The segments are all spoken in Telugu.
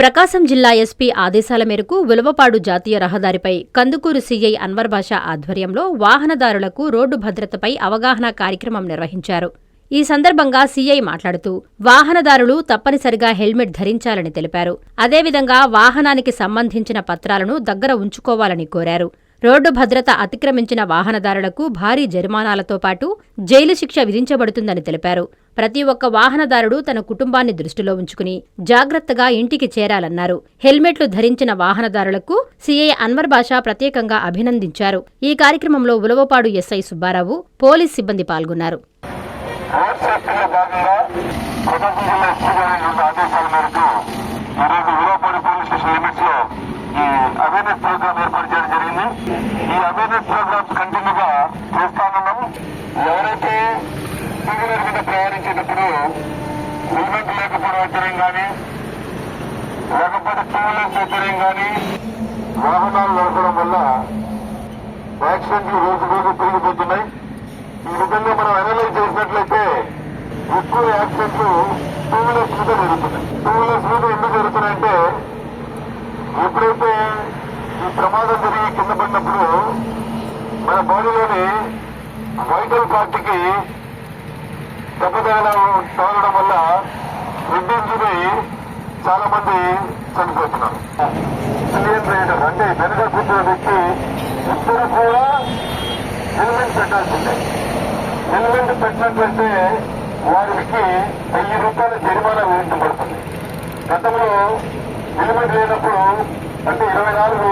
ప్రకాశం జిల్లా ఎస్పీ ఆదేశాల మేరకు ఉలవపాడు జాతీయ రహదారిపై కందుకూరు సీఐ అన్వర్ బాషా ఆధ్వర్యంలో వాహనదారులకు రోడ్డు భద్రతపై అవగాహన కార్యక్రమం నిర్వహించారు. ఈ సందర్భంగా సీఐ మాట్లాడుతూ వాహనదారులు తప్పనిసరిగా హెల్మెట్ ధరించాలని తెలిపారు. అదేవిధంగా వాహనానికి సంబంధించిన పత్రాలను దగ్గర ఉంచుకోవాలని కోరారు. రోడ్డు భద్రత అతిక్రమించిన వాహనదారులకు భారీ జరిమానాలతో పాటు జైలు శిక్ష విధించబడుతుందని తెలిపారు. ప్రతి ఒక్క వాహనదారుడు తన కుటుంబాన్ని దృష్టిలో ఉంచుకుని జాగ్రత్తగా ఇంటికి చేరాలన్నారు. హెల్మెట్లు ధరించిన వాహనదారులకు సీఐ అన్వర్ బాషా ప్రత్యేకంగా అభినందించారు. ఈ కార్యక్రమంలో ఉలవపాడు ఎస్ఐ సుబ్బారావు పోలీస్ సిబ్బంది పాల్గొన్నారు రోడ్ సేఫ్టీలో భాగంగా ప్రకాశం జిల్లా ఎస్పీ గారి యొక్క ఆదేశాల మేరకు ఈరోజు ఉలవపాడు పోలీస్ స్టేషన్ లిమిట్స్లో ఈ అవేర్నెస్ ప్రోగ్రామ్ ఏర్పాటు చేయడం జరిగింది ఈ అవేర్నెస్ ప్రోగ్రామ్స్ కంటిన్యూగా చేస్తానున్నాం ఎవరైతే టూ వీలర్ మీద ప్రయాణించేటప్పుడు హెల్మెట్ లేకపోవడం వచ్చడం కానీ లేకపోతే టూ సౌకర్యం కానీ వాహనాలు నడపడం వల్ల యాక్సిడెంట్లు రోజు రోజు పెరిగిపోతున్నాయి. ఈ విధంగా మనం అనలైజ్ చేసినట్లయితే ఎక్కువ యాక్సిడెంట్లు టూ వీలర్స్ మీద జరుగుతున్నాయి. టూ వీలర్స్ మీద ఎందుకు జరుగుతున్నాయంటే ఎప్పుడైతే ఈ ప్రమాదం జరిగి కింద పడినప్పుడు మన బాడీలోని వైటల్ పార్టీకి దెబ్బతగల తగలడం వల్ల హెడ్ చాలా మంది చనిపోతున్నారు అంటే వెనక కూర్చున్న వ్యక్తి ఇద్దరు కూడా హెల్మెట్ పెట్టాల్సిందే. హెల్మెట్ పెట్టినట్లయితే వారికి వెయ్యి రూపాయల జరిమానా విధించబడుతుంది గతంలో హెల్మెట్ లేనప్పుడు అంటే ఇరవై నాలుగు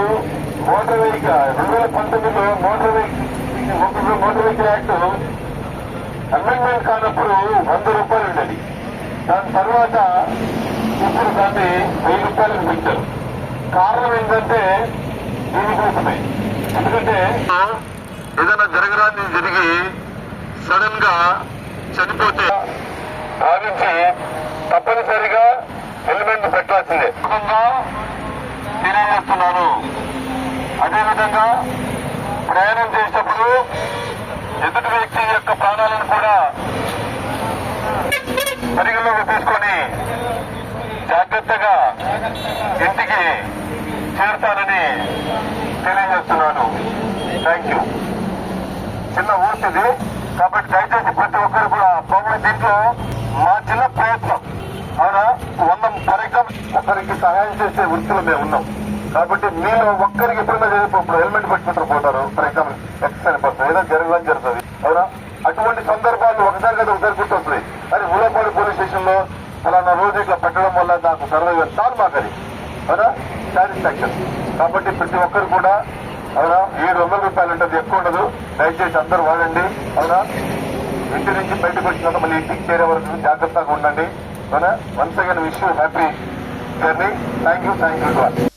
మోటార్ వెహికల్ రెండు వేల పంతొమ్మిదిలో motor vehicle motor vehicle act amendment కానప్పుడు వంద రూపాయలు ఉండేది. దాని తర్వాత ఇప్పుడు దాన్ని వెయ్యి రూపాయలకు పెంచారు కారణం ఏంటంటే దీనికోసమే. ఎందుకంటే ఏదైనా జరగరాని జరిగి సడన్గా చనిపోతే భావించి తప్పనిసరిగా హెల్మెట్ పెట్టాల్సిందే. విధంగా తెలియజేస్తున్నాను అదేవిధంగా ప్రయాణం చేసేటప్పుడు ఎదుటి వ్యక్తి యొక్క ప్రాణాలను కూడా పరిగణలోకి తీసుకొని జాగ్రత్తగా ఇంటికి చేరుతానని తెలియజేస్తున్నాను. థ్యాంక్ యూ చిన్న ఊర్తిది కాబట్టి దయచేసి ప్రతి ఒక్కరు కూడా పౌరుల దీంట్లో మా చిన్న ప్రయత్నం. అవునా వంద పరికరం ఒకరికి సహాయం చేసే వృత్తిలో మేము ఉన్నాం. కాబట్టి మీరు ఒక్కరికి ఎప్పుడైనా జరిగిపోతుంది హెల్మెట్ పెట్టుకుంటారు పోతారు. ఫర్ ఎగ్జాంపుల్ ఎక్స్ అయిపోతుంది ఏదో జరగడం జరుగుతుంది. అవునా? అటువంటి సందర్భాలు ఒకసారి కదా ఒకసారి గుర్తొస్తుంది. మరి ఊలపాడు పోలీస్ స్టేషన్లో ఫలానా రోజు ఇట్లా పెట్టడం వల్ల నాకు సర్వే చాలు మాకు అది అవునా సాటిస్ఫాక్షన్ కాబట్టి ప్రతి ఒక్కరు కూడా అవునా? ఏడు వందల రూపాయలు ఉంటుంది ఎక్కువ ఉండదు. దయచేసి అందరూ వాడండి అవునా? ఇంటి నుంచి బయటకు వచ్చినాక మళ్ళీ ఇంటికి చేరే వరకు జాగ్రత్తగా ఉండండి. అవునా? Once again wish happy journey thank you thank you